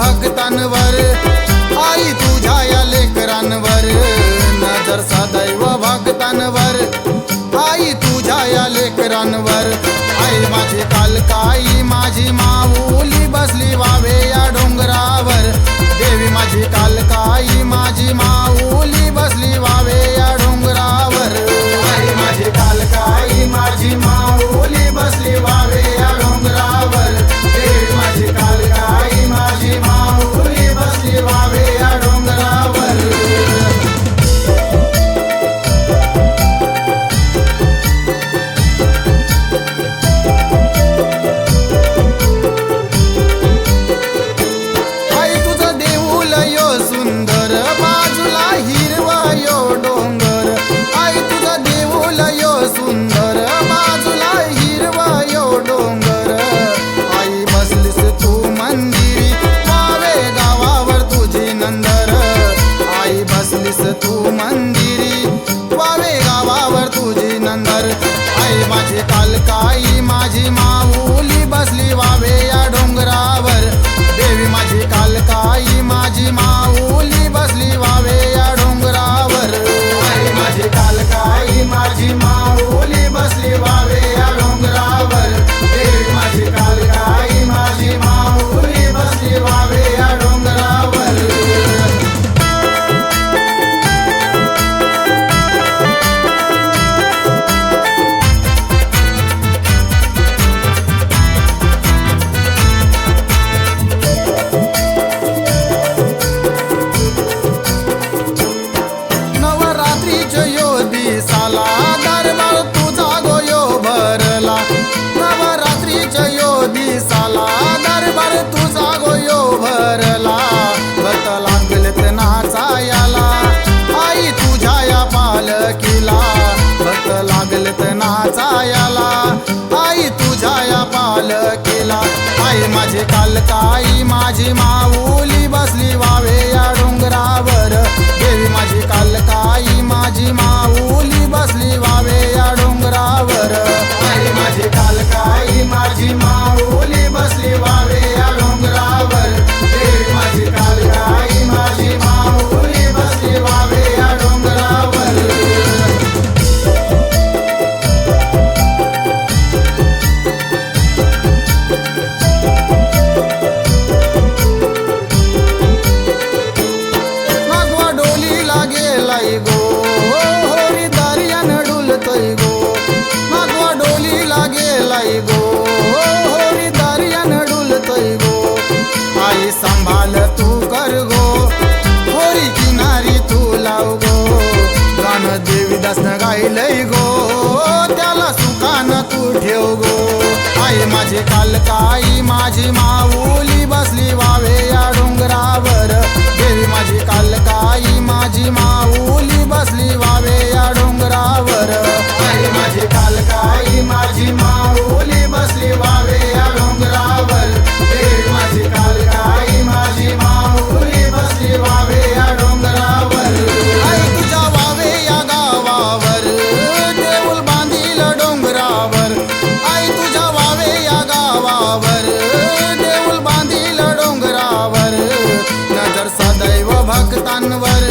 भक्तांवर. आई तुझ्या या लेकरांवर. नजर सदैव भक्तांवर. आई तुझ्या या लेकरांवर. आई माझी कालकाई माझी माऊली बसली वावे या डोंगरावर. देवी माझी कालकाई माझी मा माझी कालकाई माझी माऊली बसली वावे या डोंगरावर. देवी माझी सायाला आई तुझ्या या पालकीला आई माझे कालकाई माझी माऊली बसली वावे पाहिलंय गो त्याला सुखान तू ठेव गो. आई माझी माझे कालकाई माझी माऊली बसली वा जानवर